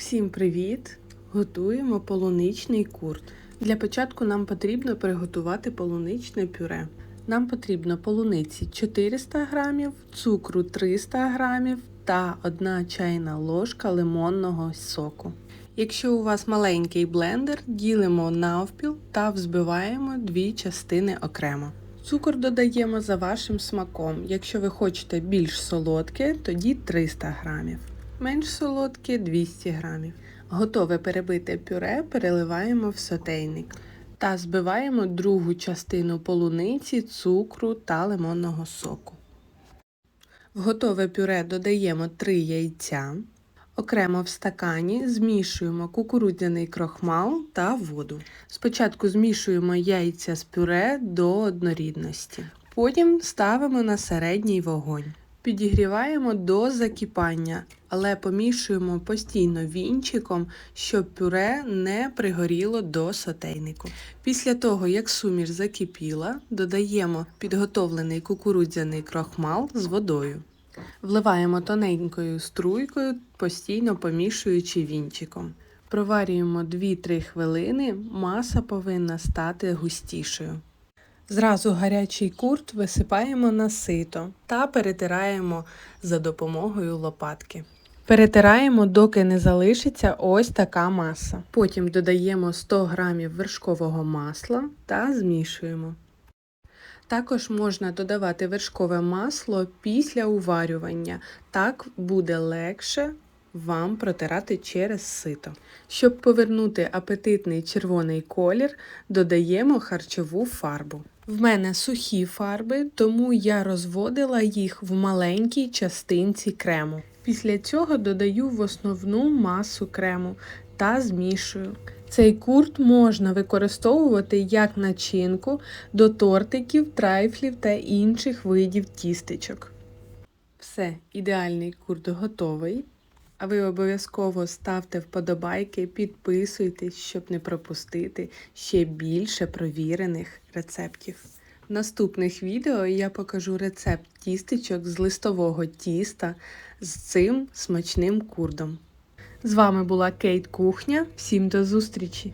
Всім привіт! Готуємо полуничний курт. Для початку нам потрібно приготувати полуничне пюре. Нам потрібно полуниці 400 г, цукру 300 г та 1 чайна ложка лимонного соку. Якщо у вас маленький блендер, ділимо навпіл та взбиваємо дві частини окремо. Цукор додаємо за вашим смаком. Якщо ви хочете більш солодке, тоді 300 грамів. Менш солодке 200 грамів. Готове перебите пюре переливаємо в сотейник та збиваємо другу частину полуниці, цукру та лимонного соку. В готове пюре додаємо 3 яйця. Окремо в стакані змішуємо кукурудзяний крохмал та воду. Спочатку змішуємо яйця з пюре до однорідності. Потім ставимо на середній вогонь. Підігріваємо до закипання, але помішуємо постійно вінчиком, щоб пюре не пригоріло до сотейнику. Після того, як суміш закипіла, додаємо підготовлений кукурудзяний крохмал з водою. Вливаємо тоненькою струйкою, постійно помішуючи вінчиком. Проварюємо 2-3 хвилини, маса повинна стати густішою. Зразу гарячий курт висипаємо на сито та перетираємо за допомогою лопатки. Перетираємо, доки не залишиться ось така маса. Потім додаємо 100 г вершкового масла та змішуємо. Також можна додавати вершкове масло після уварювання, так буде легше вам протирати через сито. Щоб повернути апетитний червоний колір, додаємо харчову фарбу. В мене сухі фарби, тому я розводила їх в маленькій частинці крему. Після цього додаю в основну масу крему та змішую. Цей курт можна використовувати як начинку до тортиків, трайфлів та інших видів тістечок. Все, ідеальний курт готовий. А ви обов'язково ставте вподобайки, підписуйтесь, щоб не пропустити ще більше провірених рецептів. В наступних відео я покажу рецепт тістечок з листового тіста з цим смачним курдом. З вами була Кейт Кухня. Всім до зустрічі!